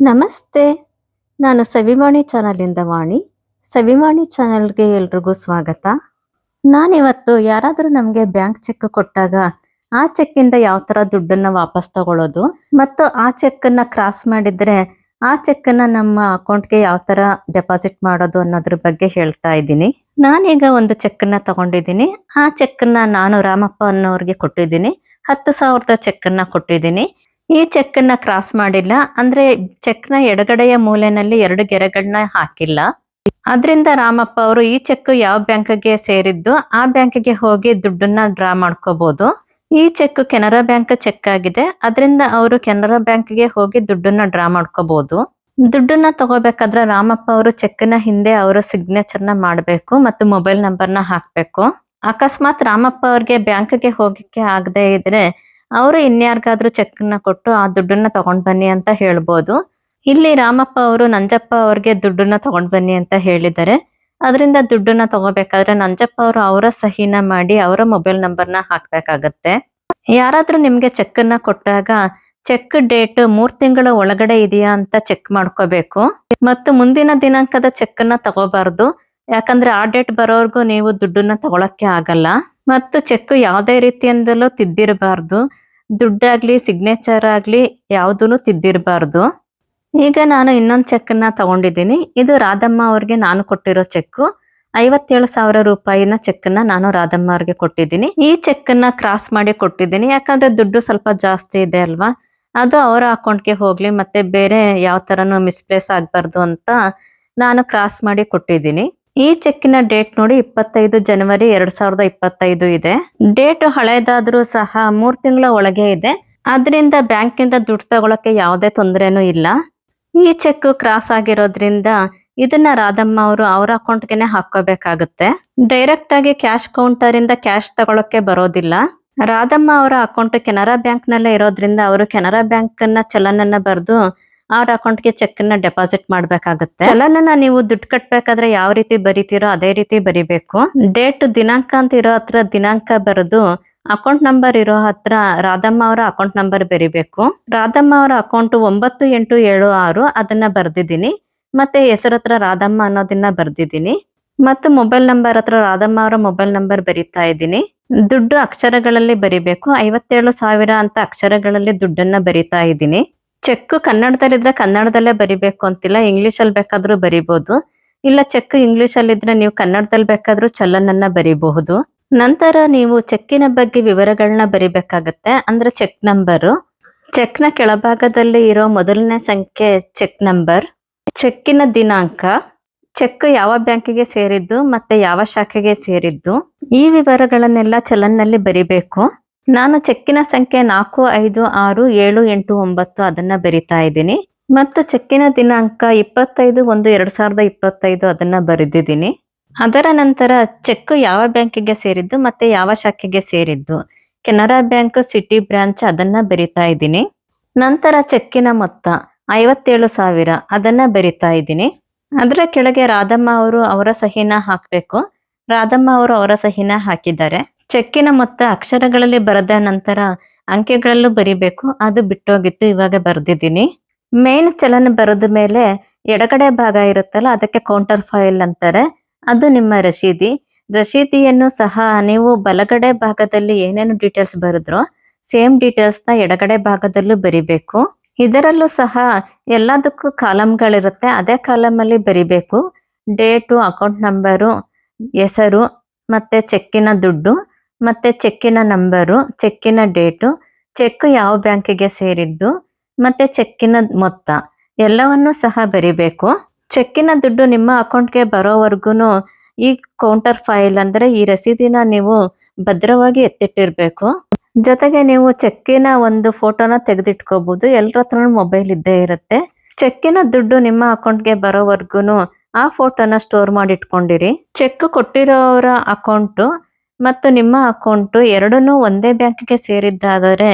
ನಮಸ್ತೆ. ನಾನು ಸವಿವಾಣಿ ಚಾನಲಿಂದ ವಾಣಿ. ಸವಿವಾಣಿ ಚಾನಲ್ಗೆ ಎಲ್ರಿಗೂ ಸ್ವಾಗತ. ನಾನಿವತ್ತು ಯಾರಾದರೂ ನಮಗೆ ಬ್ಯಾಂಕ್ ಚೆಕ್ ಕೊಟ್ಟಾಗ ಆ ಚೆಕ್ಕಿಂದ ಯಾವ ತರ ದುಡ್ಡನ್ನ ವಾಪಸ್ ತಗೊಳ್ಳೋದು ಮತ್ತು ಆ ಚೆಕ್ಕನ್ನು ಕ್ರಾಸ್ ಮಾಡಿದ್ರೆ ಆ ಚೆಕ್ಕನ್ನು ನಮ್ಮ ಅಕೌಂಟ್ಗೆ ಯಾವ ತರ ಡೆಪಾಸಿಟ್ ಮಾಡೋದು ಅನ್ನೋದ್ರ ಬಗ್ಗೆ ಹೇಳ್ತಾ ಇದ್ದೀನಿ. ನಾನೀಗ ಒಂದು ಚೆಕ್ಕನ್ನು ತಗೊಂಡಿದ್ದೀನಿ. ಆ ಚೆಕ್ಕನ್ನು ನಾನು ರಾಮಪ್ಪ ಅನ್ನೋರಿಗೆ ಕೊಟ್ಟಿದ್ದೀನಿ. ಹತ್ತು ಸಾವಿರದ ಚೆಕ್ಕನ್ನು ಕೊಟ್ಟಿದ್ದೀನಿ. ಈ ಚೆಕ್ ಅನ್ನ ಕ್ರಾಸ್ ಮಾಡಿಲ್ಲ. ಅಂದ್ರೆ ಚೆಕ್ನ ಎಡಗಡೆಯ ಮೂಲೆನಲ್ಲಿ ಎರಡು ಗೆರೆಗಳನ್ನ ಹಾಕಿಲ್ಲ. ಅದರಿಂದ ರಾಮಪ್ಪ ಅವರು ಈ ಚೆಕ್ ಯಾವ ಬ್ಯಾಂಕ್ಗೆ ಸೇರಿದ್ದು, ಆ ಬ್ಯಾಂಕ್ಗೆ ಹೋಗಿ ದುಡ್ಡನ್ನ ಡ್ರಾ ಮಾಡ್ಕೋಬಹುದು ಈ ಚೆಕ್ ಕೆನರಾ ಬ್ಯಾಂಕ್ ಚೆಕ್ ಆಗಿದೆ ಅದರಿಂದ ಅವರು ಕೆನರಾ ಬ್ಯಾಂಕ್ಗೆ ಹೋಗಿ ದುಡ್ಡನ್ನ ಡ್ರಾ ಮಾಡ್ಕೋಬಹುದು ದುಡ್ಡನ್ನ ತಗೋಬೇಕಾದ್ರೆ ರಾಮಪ್ಪ ಅವರು ಚೆಕ್ನ ಹಿಂದೆ ಅವರ ನ ಮಾಡಬೇಕು ಮತ್ತು ಮೊಬೈಲ್ ನಂಬರ್ನ ಹಾಕ್ಬೇಕು. ಅಕಸ್ಮಾತ್ ರಾಮಪ್ಪ ಅವ್ರಿಗೆ ಬ್ಯಾಂಕ್ಗೆ ಹೋಗಕ್ಕೆ ಆಗದೆ ಇದ್ರೆ ಅವರು ಇನ್ಯಾರಿಗಾದ್ರೂ ಚೆಕ್ನ ಕೊಟ್ಟು ಆ ದುಡ್ಡನ್ನ ತಗೊಂಡ್ ಬನ್ನಿ ಅಂತ ಹೇಳ್ಬೋದು. ಇಲ್ಲಿ ರಾಮಪ್ಪ ಅವರು ನಂಜಪ್ಪ ಅವ್ರಿಗೆ ದುಡ್ಡನ್ನ ತಗೊಂಡ್ ಬನ್ನಿ ಅಂತ ಹೇಳಿದ್ದಾರೆ. ಅದರಿಂದ ದುಡ್ಡನ್ನ ತಗೋಬೇಕಾದ್ರೆ ನಂಜಪ್ಪ ಅವರು ಅವರ ಸಹಿನ ಮಾಡಿ ಅವರ ಮೊಬೈಲ್ ನಂಬರ್ನ ಹಾಕ್ಬೇಕಾಗತ್ತೆ. ಯಾರಾದ್ರೂ ನಿಮ್ಗೆ ಚೆಕ್ಕನ್ನ ಕೊಟ್ಟಾಗ ಚೆಕ್ ಡೇಟ್ ಮೂರ್ ತಿಂಗಳ ಒಳಗಡೆ ಇದೆಯಾ ಅಂತ ಚೆಕ್ ಮಾಡ್ಕೋಬೇಕು. ಮತ್ತು ಮುಂದಿನ ದಿನಾಂಕದ ಚೆಕ್ಕನ್ನ ತಗೋಬಾರ್ದು. ಯಾಕಂದ್ರೆ ಆ ಡೇಟ್ ಬರೋರ್ಗು ನೀವು ದುಡ್ಡನ್ನ ತಗೊಳಕ್ಕೆ ಆಗಲ್ಲ. ಮತ್ತು ಚೆಕ್ ಯಾವುದೇ ರೀತಿಯಿಂದಲೂ ತಿದ್ದಿರಬಾರ್ದು. ದುಡ್ಡಾಗ್ಲಿ ಸಿಗ್ನೇಚರ್ ಆಗ್ಲಿ ಯಾವುದೂ ತಿದ್ದಿರಬಾರ್ದು. ಈಗ ನಾನು ಇನ್ನೊಂದು ಚೆಕ್ಕನ್ನ ತಗೊಂಡಿದ್ದೀನಿ. ಇದು ರಾಧಮ್ಮ ಅವ್ರಿಗೆ ನಾನು ಕೊಟ್ಟಿರೋ ಚೆಕ್ಕು ಐವತ್ತೇಳು ಸಾವಿರ ರೂಪಾಯಿನ ಚೆಕ್ಕನ್ನ ನಾನು ರಾಧಮ್ಮ ಅವ್ರಿಗೆ ಕೊಟ್ಟಿದ್ದೀನಿ. ಈ ಚೆಕ್ಕನ್ನ ಕ್ರಾಸ್ ಮಾಡಿ ಕೊಟ್ಟಿದ್ದೀನಿ. ಯಾಕಂದ್ರೆ ದುಡ್ಡು ಸ್ವಲ್ಪ ಜಾಸ್ತಿ ಇದೆ ಅಲ್ವಾ? ಅದು ಅವರ ಅಕೌಂಟ್ಗೆ ಹೋಗ್ಲಿ, ಮತ್ತೆ ಬೇರೆ ಯಾವ ತರನು ಮಿಸ್ಪ್ಲೇಸ್ ಆಗಬಾರ್ದು ಅಂತ ನಾನು ಕ್ರಾಸ್ ಮಾಡಿ ಕೊಟ್ಟಿದ್ದೀನಿ. ಈ ಚೆಕ್ಕಿನ ಡೇಟ್ ನೋಡಿ ಇಪ್ಪತ್ತೈದು ಜನವರಿ ಎರಡ್ ಸಾವಿರದ ಇಪ್ಪತ್ತೈದು ಇದೆ. ಡೇಟ್ ಹಳೇದಾದ್ರೂ ಸಹ ಮೂರ್ ತಿಂಗಳ ಒಳಗೆ ಇದೆ. ಅದರಿಂದ ಬ್ಯಾಂಕ್ ಇಂದ ದುಡ್ಡು ತಗೊಳಕ್ಕೆ ಯಾವುದೇ ತೊಂದರೆನೂ ಇಲ್ಲ. ಈ ಚೆಕ್ ಕ್ರಾಸ್ ಆಗಿರೋದ್ರಿಂದ ಇದನ್ನ ರಾಧಮ್ಮ ಅವರು ಅವ್ರ ಅಕೌಂಟ್ಗೆನೆ ಹಾಕೋಬೇಕಾಗುತ್ತೆ ಡೈರೆಕ್ಟ್ ಆಗಿ ಕ್ಯಾಶ್ ಕೌಂಟರ್ ಇಂದ ಕ್ಯಾಶ್ ತಗೊಳಕ್ಕೆ ಬರೋದಿಲ್ಲ. ರಾಧಮ್ಮ ಅವರ ಅಕೌಂಟ್ ಕೆನರಾ ಬ್ಯಾಂಕ್ ನಲ್ಲೇ ಇರೋದ್ರಿಂದ ಅವರು ಕೆನರಾ ಬ್ಯಾಂಕ್ನ ಚಲನನ್ನ ಬರೆದು ಅವ್ರ ಅಕೌಂಟ್ಗೆ ಚೆಕ್ನ ಡೆಪಾಸಿಟ್ ಮಾಡ್ಬೇಕಾಗುತ್ತೆ. ಚಲನನ ನೀವು ದುಡ್ಡು ಕಟ್ಬೇಕಾದ್ರೆ ಯಾವ ರೀತಿ ಬರೀತೀರೋ ಅದೇ ರೀತಿ ಬರಿಬೇಕು. ಡೇಟ್ ದಿನಾಂಕ ಅಂತ ಇರೋ ಹತ್ರ ದಿನಾಂಕ ಬರೆದು ಅಕೌಂಟ್ ನಂಬರ್ ಇರೋ ಹತ್ರ ರಾಧಮ್ಮ ಅವರ ಅಕೌಂಟ್ ನಂಬರ್ ಬರಿಬೇಕು. ರಾಧಮ್ಮ ಅವರ ಅಕೌಂಟ್ ಒಂಬತ್ತು ಎಂಟು ಏಳು ಆರು ಅದನ್ನ ಬರ್ದಿದ್ದೀನಿ. ಮತ್ತೆ ಹೆಸರ ಹತ್ರ ರಾಧಮ್ಮ ಅನ್ನೋದನ್ನ ಬರ್ದಿದ್ದೀನಿ. ಮತ್ತು ಮೊಬೈಲ್ ನಂಬರ್ ಹತ್ರ ರಾಧಮ್ಮ ಅವರ ಮೊಬೈಲ್ ನಂಬರ್ ಬರಿತಾ ಇದ್ದೀನಿ. ದುಡ್ಡು ಅಕ್ಷರಗಳಲ್ಲಿ ಬರಿಬೇಕು. ಐವತ್ತೇಳು ಸಾವಿರ ಅಂತ ಅಕ್ಷರಗಳಲ್ಲಿ ದುಡ್ಡನ್ನ ಬರಿತಾ ಇದ್ದೀನಿ. ಚೆಕ್ ಕನ್ನಡದಲ್ಲಿದ್ರೆ ಕನ್ನಡದಲ್ಲೇ ಬರಿಬೇಕು ಅಂತಿಲ್ಲ ಇಂಗ್ಲಿಷ್ ಅಲ್ಲಿ ಬೇಕಾದ್ರೂ ಬರಿಬಹುದು ಇಲ್ಲ ಚೆಕ್ ಇಂಗ್ಲಿಷ್ ಅಲ್ಲಿ ಇದ್ರೆ ನೀವು ಕನ್ನಡದಲ್ಲಿ ಬೇಕಾದ್ರೂ ಚಲನನ್ನ ಬರಿಬಹುದು. ನಂತರ ನೀವು ಚೆಕ್ಕಿನ ಬಗ್ಗೆ ವಿವರಗಳನ್ನ ಬರಿಬೇಕಾಗತ್ತೆ. ಅಂದ್ರೆ ಚೆಕ್ ನಂಬರು. ಚೆಕ್ನ ಕೆಳಭಾಗದಲ್ಲಿ ಇರೋ ಮೊದಲನೇ ಸಂಖ್ಯೆ ಚೆಕ್ ನಂಬರ್. ಚೆಕ್ಕಿನ ದಿನಾಂಕ. ಚೆಕ್ ಯಾವ ಬ್ಯಾಂಕಿಗೆ ಸೇರಿದ್ದು ಮತ್ತೆ ಯಾವ ಶಾಖೆಗೆ ಸೇರಿದ್ದು. ಈ ವಿವರಗಳನ್ನೆಲ್ಲ ಚಲನ್ನಲ್ಲಿ ಬರಿಬೇಕು. ನಾನು ಚೆಕ್ಕಿನ ಸಂಖ್ಯೆ ನಾಲ್ಕು, ಐದು, ಆರು, ಏಳು, ಎಂಟು, ಒಂಬತ್ತು ಅದನ್ನ ಬರಿತಾ ಇದ್ದೀನಿ. ಮತ್ತು ಚೆಕ್ಕಿನ ದಿನಾಂಕ ಇಪ್ಪತ್ತೈದು, ಒಂದು, ಎರಡ್ ಸಾವಿರದ ಇಪ್ಪತ್ತೈದು ಅದನ್ನ ಬರೆದಿದ್ದೀನಿ. ಅದರ ನಂತರ ಚೆಕ್ ಯಾವ ಬ್ಯಾಂಕಿಗೆ ಸೇರಿದ್ದು ಮತ್ತೆ ಯಾವ ಶಾಖೆಗೆ ಸೇರಿದ್ದು. ಕೆನರಾ ಬ್ಯಾಂಕ್, ಸಿಟಿ ಬ್ರಾಂಚ್ ಅದನ್ನ ಬರಿತಾ ಇದ್ದೀನಿ. ನಂತರ ಚೆಕ್ಕಿನ ಮೊತ್ತ ಐವತ್ತೇಳು ಸಾವಿರ ಅದನ್ನ ಬರಿತಾ ಇದ್ದೀನಿ. ಅದರ ಕೆಳಗೆ ರಾಧಮ್ಮ ಅವರು ಅವರ ಸಹಿನ ಹಾಕಬೇಕು. ರಾಧಮ್ಮ ಅವರು ಅವರ ಸಹಿನ ಹಾಕಿದ್ದಾರೆ. ಚೆಕ್ಕಿನ ಮೊತ್ತ ಅಕ್ಷರಗಳಲ್ಲಿ ಬರೆದ ನಂತರ ಅಂಕೆಗಳಲ್ಲೂ ಬರಿಬೇಕು. ಅದು ಬಿಟ್ಟೋಗಿತ್ತು, ಇವಾಗ ಬರೆದಿದ್ದೀನಿ. ಮೇನ್ ಚಲನ ಬರೆದ ಮೇಲೆ ಎಡಗಡೆ ಭಾಗ ಇರುತ್ತಲ್ಲ, ಅದಕ್ಕೆ ಕೌಂಟರ್ ಫೈಲ್ ಅಂತಾರೆ. ಅದು ನಿಮ್ಮ ರಶೀದಿ. ರಶೀದಿಯನ್ನು ಸಹ ನೀವು ಬಲಗಡೆ ಭಾಗದಲ್ಲಿ ಏನೇನು ಡೀಟೇಲ್ಸ್ ಬರೆದ್ರೋ ಸೇಮ್ ಡೀಟೇಲ್ಸ್ನ ಎಡಗಡೆ ಭಾಗದಲ್ಲೂ ಬರಿಬೇಕು. ಇದರಲ್ಲೂ ಸಹ ಎಲ್ಲದಕ್ಕೂ ಕಾಲಮ್ಗಳಿರುತ್ತೆ ಅದೇ ಕಾಲಮ್ ಅಲ್ಲಿ ಬರಿಬೇಕು. ಡೇಟು ಅಕೌಂಟ್ ನಂಬರು ಹೆಸರು, ಮತ್ತೆ ಚೆಕ್ಕಿನ ದುಡ್ಡು. ಮತ್ತೆ ಚೆಕ್ಕಿನ ನಂಬರು, ಚೆಕ್ಕಿನ ಡೇಟು, ಚೆಕ್ ಯಾವ ಬ್ಯಾಂಕಿಗೆ ಸೇರಿದ್ದು, ಮತ್ತೆ ಚೆಕ್ಕಿನ ಮೊತ್ತ, ಎಲ್ಲವನ್ನೂ ಸಹ ಬರಿಬೇಕು. ಚೆಕ್ಕಿನ ದುಡ್ಡು ನಿಮ್ಮ ಅಕೌಂಟ್ಗೆ ಬರೋವರೆಗೂ ಈ ಕೌಂಟರ್ ಫೈಲ್ ಅಂದ್ರೆ ಈ ರಸೀದಿನ ನೀವು ಭದ್ರವಾಗಿ ಎತ್ತಿಟ್ಟಿರಬೇಕು. ಜೊತೆಗೆ ನೀವು ಚೆಕ್ಕಿನ ಒಂದು ಫೋಟೋನ ತೆಗೆದಿಟ್ಕೋಬಹುದು ಎಲ್ಲರ ಹತ್ರ ಮೊಬೈಲ್ ಇದ್ದೇ ಇರುತ್ತೆ. ಚೆಕ್ಕಿನ ದುಡ್ಡು ನಿಮ್ಮ ಅಕೌಂಟ್ಗೆ ಬರೋವರೆಗೂ ಆ ಫೋಟೋನ ಸ್ಟೋರ್ ಮಾಡಿ ಇಟ್ಕೊಂಡಿರಿ ಚೆಕ್ ಕೊಟ್ಟಿರೋರ ಅಕೌಂಟು ಮತ್ತು ನಿಮ್ಮ ಅಕೌಂಟು ಎರಡನ್ನೂ ಒಂದೇ ಬ್ಯಾಂಕ್ಗೆ ಸೇರಿದ್ದಾದರೆ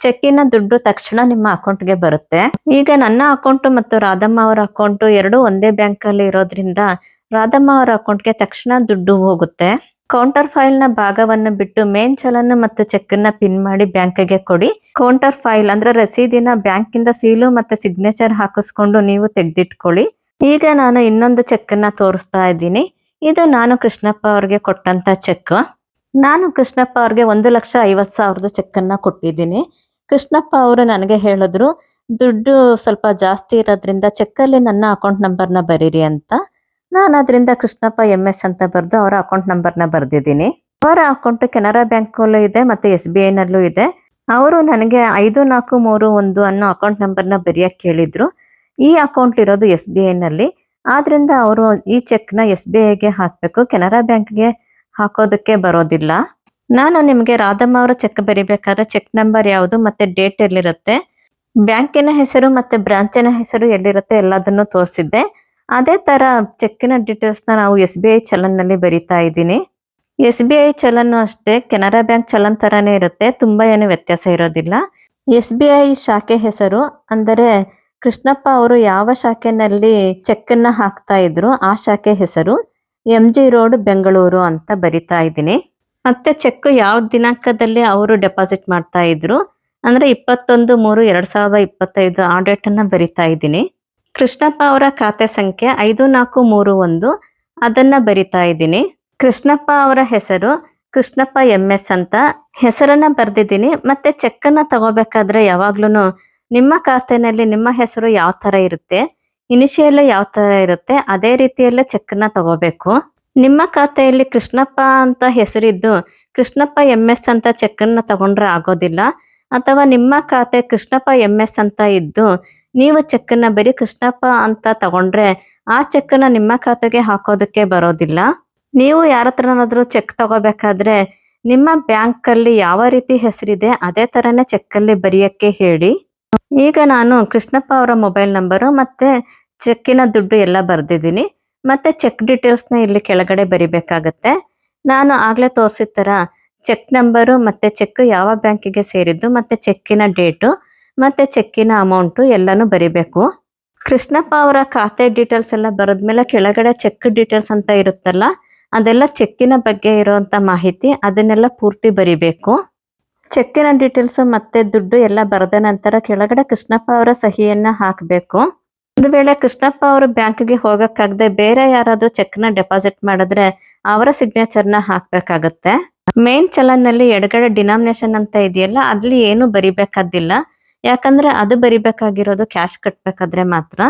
ಚೆಕ್ಕಿನ ದುಡ್ಡು ತಕ್ಷಣ ನಿಮ್ಮ ಅಕೌಂಟ್ಗೆ ಬರುತ್ತೆ. ಈಗ ನನ್ನ ಅಕೌಂಟ್ ಮತ್ತು ರಾಧಮ್ಮ ಅವರ ಅಕೌಂಟ್ ಎರಡು ಒಂದೇ ಬ್ಯಾಂಕ್ ಅಲ್ಲಿ ಇರೋದ್ರಿಂದ ರಾಧಮ್ಮ ಅವರ ಅಕೌಂಟ್ಗೆ ತಕ್ಷಣ ದುಡ್ಡು ಹೋಗುತ್ತೆ. ಕೌಂಟರ್ ಫೈಲ್ನ ಭಾಗವನ್ನು ಬಿಟ್ಟು ಮೇನ್ ಚಲನ ಮತ್ತು ಚೆಕ್ ಅನ್ನ ಪಿನ್ ಮಾಡಿ ಬ್ಯಾಂಕ್ಗೆ ಕೊಡಿ. ಕೌಂಟರ್ ಫೈಲ್ ಅಂದ್ರೆ ರಸೀದಿನ ಬ್ಯಾಂಕ್ ಇಂದ ಸೀಲು ಮತ್ತೆ ಸಿಗ್ನೇಚರ್ ಹಾಕಿಸ್ಕೊಂಡು ನೀವು ತೆಗೆದಿಟ್ಕೊಳ್ಳಿ. ಈಗ ನಾನು ಇನ್ನೊಂದು ಚೆಕ್ ಅನ್ನ ತೋರಿಸ್ತಾ ಇದ್ದೀನಿ. ಇದು ನಾನು ಕೃಷ್ಣಪ್ಪ ಅವ್ರಿಗೆ ಕೊಟ್ಟಂತ ಚೆಕ್. ನಾನು ಕೃಷ್ಣಪ್ಪ ಅವ್ರಿಗೆ ಒಂದು ಲಕ್ಷ ಐವತ್ ಸಾವಿರದ ಚೆಕ್ ಅನ್ನ ಕೊಟ್ಟಿದ್ದೀನಿ. ಕೃಷ್ಣಪ್ಪ ಅವರು ನನಗೆ ಹೇಳಿದ್ರು, ದುಡ್ಡು ಸ್ವಲ್ಪ ಜಾಸ್ತಿ ಇರೋದ್ರಿಂದ ಚೆಕ್ ಅಲ್ಲಿ ನನ್ನ ಅಕೌಂಟ್ ನಂಬರ್ನ ಬರೀರಿ ಅಂತ. ನಾನು ಅದರಿಂದ ಕೃಷ್ಣಪ್ಪ ಎಂ ಎಸ್ ಅಂತ ಬರೆದು ಅವರ ಅಕೌಂಟ್ ನಂಬರ್ನ ಬರೆದಿದ್ದೀನಿ. ಅವರ ಅಕೌಂಟ್ ಕೆನರಾ ಬ್ಯಾಂಕಲ್ಲೂ ಇದೆ ಮತ್ತೆ ಎಸ್ ಬಿ ಐನಲ್ಲೂ ಇದೆ. ಅವರು ನನಗೆ ಐದು ನಾಲ್ಕು ಮೂರು ಒಂದು ಅನ್ನೋ ಅಕೌಂಟ್ ನಂಬರ್ನ ಬರೆಯಕ್ಕೆ ಕೇಳಿದ್ರು. ಈ ಅಕೌಂಟ್ ಇರೋದು ಎಸ್ ಬಿ ಐನಲ್ಲಿ. ಆದ್ರಿಂದ ಅವರು ಈ ಚೆಕ್ನ ಎಸ್ ಬಿ ಐಗೆ ಹಾಕಬೇಕು, ಕೆನರಾ ಬ್ಯಾಂಕ್ಗೆ ಹಾಕೋದಕ್ಕೆ ಬರೋದಿಲ್ಲ. ನಾನು ನಿಮಗೆ ರಾಧಮ್ಮ ಅವರ ಚೆಕ್ ಬರಿಬೇಕಾದ್ರೆ ಚೆಕ್ ನಂಬರ್ ಯಾವುದು ಮತ್ತೆ ಡೇಟ್ ಎಲ್ಲಿರುತ್ತೆ, ಬ್ಯಾಂಕಿನ ಹೆಸರು ಮತ್ತೆ ಬ್ರಾಂಚಿನ ಹೆಸರು ಎಲ್ಲಿರುತ್ತೆ ಎಲ್ಲದನ್ನು ತೋರಿಸಿದ್ದೆ. ಅದೇ ತರ ಚೆಕ್ಕಿನ ಡೀಟೇಲ್ಸ್ನ ನಾವು ಎಸ್ ಬಿ ಐ ಚಲನ್ನಲ್ಲಿ ಬರಿತಾ ಇದ್ದೀನಿ. ಎಸ್ ಬಿ ಐ ಚಲನ್ ಅಷ್ಟೇ, ಕೆನರಾ ಬ್ಯಾಂಕ್ ಚಲನ್ ತರಾನೇ ಇರುತ್ತೆ, ತುಂಬಾ ಏನು ವ್ಯತ್ಯಾಸ ಇರೋದಿಲ್ಲ. ಎಸ್ ಬಿ ಐ ಶಾಖೆ ಹೆಸರು, ಅಂದರೆ ಕೃಷ್ಣಪ್ಪ ಅವರು ಯಾವ ಶಾಖೆನಲ್ಲಿ ಚೆಕ್ ಅನ್ನ ಹಾಕ್ತಾ ಇದ್ರು ಆ ಶಾಖೆ ಹೆಸರು. ಎಂ ಜಿ ರೋಡ್ ಬೆಂಗಳೂರು ಅಂತ ಬರಿತಾ ಇದ್ದೀನಿ. ಮತ್ತೆ ಚೆಕ್ ಯಾವ ದಿನಾಂಕದಲ್ಲಿ ಅವರು ಡೆಪಾಸಿಟ್ ಮಾಡ್ತಾ ಇದ್ರು? ಅಂದ್ರೆ ಇಪ್ಪತ್ತೊಂದು ಮೂರು ಎರಡ್ ಸಾವಿರದ ಇಪ್ಪತ್ತೈದು ಆ ಡೇಟ್ ಅನ್ನ ಬರಿತಾ ಇದ್ದೀನಿ. ಕೃಷ್ಣಪ್ಪ ಅವರ ಖಾತೆ ಸಂಖ್ಯೆ ಐದು ನಾಲ್ಕು ಮೂರು ಒಂದು ಅದನ್ನ ಬರಿತಾ ಇದ್ದೀನಿ. ಕೃಷ್ಣಪ್ಪ ಅವರ ಹೆಸರು ಕೃಷ್ಣಪ್ಪ ಎಂ ಎಸ್ ಅಂತ. ಹೆಸರನ್ನ ಬರ್ದಿದ್ದೀನಿ. ಮತ್ತೆ ಚೆಕ್ ಅನ್ನ ತಗೋಬೇಕಾದ್ರೆ ಯಾವಾಗ್ಲೂ ನಿಮ್ಮ ಖಾತೆನಲ್ಲಿ ನಿಮ್ಮ ಹೆಸರು ಯಾವ ತರ ಇರುತ್ತೆ? ಇನಿಷಿಯಲ್ ಯಾವ ತರ ಇರುತ್ತೆ, ಅದೇ ರೀತಿಯಲ್ಲೇ ಚೆಕ್ ಅನ್ನ ತಗೋಬೇಕು. ನಿಮ್ಮ ಖಾತೆಯಲ್ಲಿ ಕೃಷ್ಣಪ್ಪ ಅಂತ ಹೆಸರಿದ್ದು, ಕೃಷ್ಣಪ್ಪ ಎಂ ಎಸ್ ಅಂತ ಚೆಕ್ ಅನ್ನ ತಗೊಂಡ್ರೆ ಆಗೋದಿಲ್ಲ. ಅಥವಾ ನಿಮ್ಮ ಖಾತೆ ಕೃಷ್ಣಪ್ಪ ಎಂ ಎಸ್ ಅಂತ ಇದ್ದು, ನೀವು ಚೆಕ್ ಅನ್ನ ಬರೀ ಕೃಷ್ಣಪ್ಪ ಅಂತ ತಗೊಂಡ್ರೆ, ಆ ಚೆಕ್ ಅನ್ನ ನಿಮ್ಮ ಖಾತೆಗೆ ಹಾಕೋದಕ್ಕೆ ಬರೋದಿಲ್ಲ. ನೀವು ಯಾರ ಹತ್ರನಾದ್ರೂ ಚೆಕ್ ತಗೋಬೇಕಾದ್ರೆ, ನಿಮ್ಮ ಬ್ಯಾಂಕ್ ಅಲ್ಲಿ ಯಾವ ರೀತಿ ಹೆಸರಿದೆ, ಅದೇ ತರನೇ ಚೆಕ್ಕಲ್ಲಿ ಬರೆಯಕ್ಕೆ ಹೇಳಿ. ಈಗ ನಾನು ಕೃಷ್ಣಪ್ಪ ಅವರ ಮೊಬೈಲ್ ನಂಬರು ಮತ್ತೆ ಚೆಕ್ಕಿನ ದುಡ್ಡು ಎಲ್ಲ ಬರೆದಿದ್ದೀನಿ. ಮತ್ತೆ ಚೆಕ್ ಡೀಟೇಲ್ಸ್ನ ಇಲ್ಲಿ ಕೆಳಗಡೆ ಬರಿಬೇಕಾಗತ್ತೆ. ನಾನು ಆಗ್ಲೇ ತೋರಿಸಿದ ತರ ಚೆಕ್ ನಂಬರು ಮತ್ತೆ ಚೆಕ್ ಯಾವ ಬ್ಯಾಂಕಿಗೆ ಸೇರಿದ್ದು ಮತ್ತೆ ಚೆಕ್ಕಿನ ಡೇಟು ಮತ್ತೆ ಚೆಕ್ಕಿನ ಅಮೌಂಟು ಎಲ್ಲನೂ ಬರಿಬೇಕು. ಕೃಷ್ಣಪ್ಪ ಅವರ ಖಾತೆ ಡೀಟೇಲ್ಸ್ ಎಲ್ಲ ಬರೆದ್ಮೇಲೆ ಕೆಳಗಡೆ ಚೆಕ್ ಡೀಟೇಲ್ಸ್ ಅಂತ ಇರುತ್ತಲ್ಲ, ಅದೆಲ್ಲ ಚೆಕ್ಕಿನ ಬಗ್ಗೆ ಇರುವಂತ ಮಾಹಿತಿ ಅದನ್ನೆಲ್ಲ ಪೂರ್ತಿ ಬರಿಬೇಕು. ಚೆಕ್ಕಿನ ಡೀಟೇಲ್ಸ್ ಮತ್ತೆ ದುಡ್ಡು ಎಲ್ಲ ಬರೆದ ನಂತರ ಕೆಳಗಡೆ ಕೃಷ್ಣಪ್ಪ ಅವರ ಸಹಿಯನ್ನ ಹಾಕಬೇಕು. ಒಂದು ವೇಳೆ ಕೃಷ್ಣಪ್ಪ ಅವರು ಬ್ಯಾಂಕ್ಗೆ ಹೋಗಕ್ಕಾಗದೆ ಬೇರೆ ಯಾರಾದ್ರೂ ಚೆಕ್ನ ಡೆಪಾಸಿಟ್ ಮಾಡಿದ್ರೆ ಅವರ ಸಿಗ್ನೇಚರ್ನ ಹಾಕ್ಬೇಕಾಗತ್ತೆ. ಮೇನ್ ಚಲನ್ನಲ್ಲಿ ಎಡಗಡೆ ಡಿನಾಮಿನೇಷನ್ ಅಂತ ಇದೆಯಲ್ಲ, ಅಲ್ಲಿ ಏನು ಬರಿಬೇಕಾದಿಲ್ಲ ಯಾಕಂದ್ರೆ ಅದು ಬರಿಬೇಕಾಗಿರೋದು ಕ್ಯಾಶ್ ಕಟ್ಬೇಕಾದ್ರೆ ಮಾತ್ರ.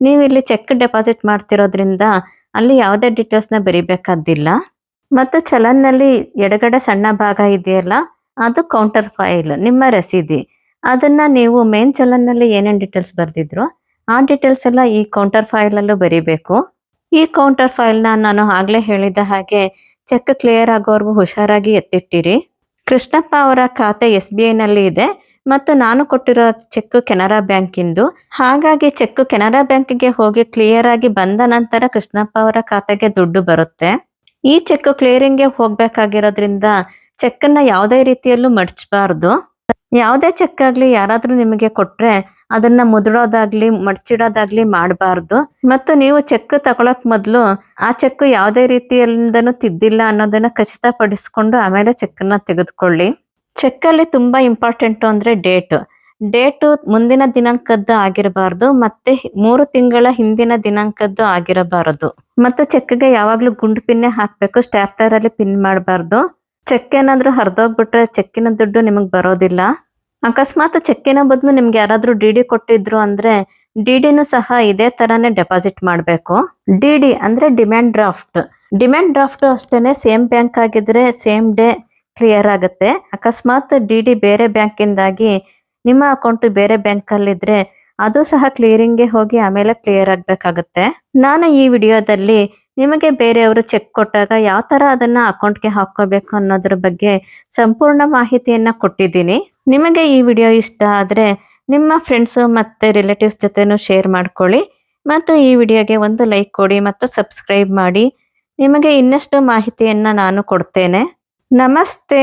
ನೀವು ಇಲ್ಲಿ ಚೆಕ್ ಡೆಪಾಸಿಟ್ ಮಾಡ್ತಿರೋದ್ರಿಂದ ಅಲ್ಲಿ ಯಾವುದೇ ಡೀಟೇಲ್ಸ್ನ ಬರಿಬೇಕಾದಿಲ್ಲ ಮತ್ತು ಚಲನ್ನಲ್ಲಿ ಎಡಗಡೆ ಸಣ್ಣ ಭಾಗ ಇದೆಯಲ್ಲ ಅದು ಕೌಂಟರ್ ಫೈಲ್ ನಿಮ್ಮ ರಸೀದಿ. ಅದನ್ನ ನೀವು ಮೇನ್ ಚಲನ್ನಲ್ಲಿ ಏನೇನು ಡೀಟೇಲ್ಸ್ ಬರೆದಿದ್ರು ಆ ಡೀಟೇಲ್ಸ್ ಎಲ್ಲ ಈ ಕೌಂಟರ್ ಫೈಲ್ ಅಲ್ಲೂ ಬರಿಬೇಕು. ಈ ಕೌಂಟರ್ ಫೈಲ್ನ ನಾನು ಆಗ್ಲೇ ಹೇಳಿದ ಹಾಗೆ ಚೆಕ್ ಕ್ಲಿಯರ್ ಆಗೋವರೆಗೂ ಹುಷಾರಾಗಿ ಎತ್ತಿಟ್ಟಿರಿ. ಕೃಷ್ಣಪ್ಪ ಅವರ ಖಾತೆ ಎಸ್ ಬಿ ಐ ನಲ್ಲಿ ಇದೆ ಮತ್ತು ನಾನು ಕೊಟ್ಟಿರೋ ಚೆಕ್ ಕೆನರಾ ಬ್ಯಾಂಕಿಂದು ಹಾಗಾಗಿ ಚೆಕ್ ಕೆನರಾ ಬ್ಯಾಂಕಿಗೆ ಹೋಗಿ ಕ್ಲಿಯರ್ ಆಗಿ ಬಂದ ನಂತರ ಕೃಷ್ಣಪ್ಪ ಅವರ ಖಾತೆಗೆ ದುಡ್ಡು ಬರುತ್ತೆ. ಈ ಚೆಕ್ ಕ್ಲಿಯರಿಂಗ್ಗೆ ಹೋಗ್ಬೇಕಾಗಿರೋದ್ರಿಂದ ಚೆಕ್ ಅನ್ನ ಯಾವುದೇ ರೀತಿಯಲ್ಲೂ ಮಡಚಬಾರ್ದು. ಯಾವುದೇ ಚೆಕ್ ಆಗ್ಲಿ ಯಾರಾದ್ರೂ ನಿಮಗೆ ಕೊಟ್ರೆ ಅದನ್ನ ಮುದ್ರೋದಾಗ್ಲಿ ಮಡ್ಚಿಡೋದಾಗ್ಲಿ ಮಾಡಬಾರ್ದು. ಮತ್ತು ನೀವು ಚೆಕ್ ತಗೊಳಕ್ ಮೊದಲು ಆ ಚೆಕ್ ಯಾವುದೇ ರೀತಿಯಿಂದನೂ ತಿದ್ದಿಲ್ಲ ಅನ್ನೋದನ್ನ ಖಚಿತಪಡಿಸ್ಕೊಂಡು ಆಮೇಲೆ ಚೆಕ್ ಅನ್ನ ತೆಗೆದುಕೊಳ್ಳಿ. ಚೆಕ್ ಅಲ್ಲಿ ತುಂಬಾ ಇಂಪಾರ್ಟೆಂಟ್ ಅಂದ್ರೆ ಡೇಟ್. ಡೇಟು ಮುಂದಿನ ದಿನಾಂಕದ್ದು ಆಗಿರಬಾರ್ದು, ಮತ್ತೆ ಮೂರು ತಿಂಗಳ ಹಿಂದಿನ ದಿನಾಂಕದ್ದು ಆಗಿರಬಾರದು. ಮತ್ತು ಚೆಕ್ಗೆ ಯಾವಾಗ್ಲೂ ಗುಂಡು ಪಿನ್ನೆ ಹಾಕ್ಬೇಕು ಸ್ಟ್ಯಾಪ್ಟರ್ ಅಲ್ಲಿ ಪಿನ್ ಮಾಡಬಾರ್ದು. ಚೆಕ್ ಏನಾದರೂ ಹರಿದೋಗ್ಬಿಟ್ರೆ ಚೆಕ್ಕಿನ ದುಡ್ಡು ನಿಮಗೆ ಬರೋದಿಲ್ಲ. ಅಕಸ್ಮಾತ್ ಚೆಕ್ಕಿನ ಬದಲು ನಿಮ್ಗೆ ಯಾರಾದರೂ ಡಿ ಡಿ ಕೊಟ್ಟಿದ್ರು ಅಂದ್ರೆ ಡಿ ಡಿನೂ ಸಹ ಇದೇ ತರಾನೇ ಡೆಪಾಸಿಟ್ ಮಾಡಬೇಕು. ಡಿ ಡಿ ಅಂದ್ರೆ ಡಿಮ್ಯಾಂಡ್ ಡ್ರಾಫ್ಟ್. ಡಿಮ್ಯಾಂಡ್ ಡ್ರಾಫ್ಟ್ ಅಷ್ಟೇನೆ ಸೇಮ್ ಬ್ಯಾಂಕ್ ಆಗಿದ್ರೆ ಸೇಮ್ ಡೇ ಕ್ಲಿಯರ್ ಆಗುತ್ತೆ. ಅಕಸ್ಮಾತ್ ಡಿ ಡಿ ಬೇರೆ ಬ್ಯಾಂಕಿಂದಾಗಿ ನಿಮ್ಮ ಅಕೌಂಟ್ ಬೇರೆ ಬ್ಯಾಂಕ್ ಅಲ್ಲಿದ್ರೆ ಅದು ಸಹ ಕ್ಲಿಯರಿಂಗ್ಗೆ ಹೋಗಿ ಆಮೇಲೆ ಕ್ಲಿಯರ್ ಆಗಬೇಕಾಗುತ್ತೆ. ನಾನು ಈ ವಿಡಿಯೋದಲ್ಲಿ ನಿಮಗೆ ಬೇರೆಯವರು ಚೆಕ್ ಕೊಟ್ಟಾಗ ಯಾವ ತರ ಅದನ್ನ ಅಕೌಂಟ್ಗೆ ಹಾಕೋಬೇಕು ಅನ್ನೋದ್ರ ಬಗ್ಗೆ ಸಂಪೂರ್ಣ ಮಾಹಿತಿಯನ್ನ ಕೊಟ್ಟಿದ್ದೀನಿ. ನಿಮಗೆ ಈ ವಿಡಿಯೋ ಇಷ್ಟ ಆದ್ರೆ ನಿಮ್ಮ ಫ್ರೆಂಡ್ಸ್ ಮತ್ತೆ ರಿಲೇಟಿವ್ಸ್ ಜೊತೆನೂ ಶೇರ್ ಮಾಡ್ಕೊಳ್ಳಿ. ಮತ್ತು ಈ ವಿಡಿಯೋಗೆ ಒಂದು ಲೈಕ್ ಕೊಡಿ ಮತ್ತು ಸಬ್ಸ್ಕ್ರೈಬ್ ಮಾಡಿ. ನಿಮಗೆ ಇನ್ನಷ್ಟು ಮಾಹಿತಿಯನ್ನ ನಾನು ಕೊಡ್ತೇನೆ. ನಮಸ್ತೆ!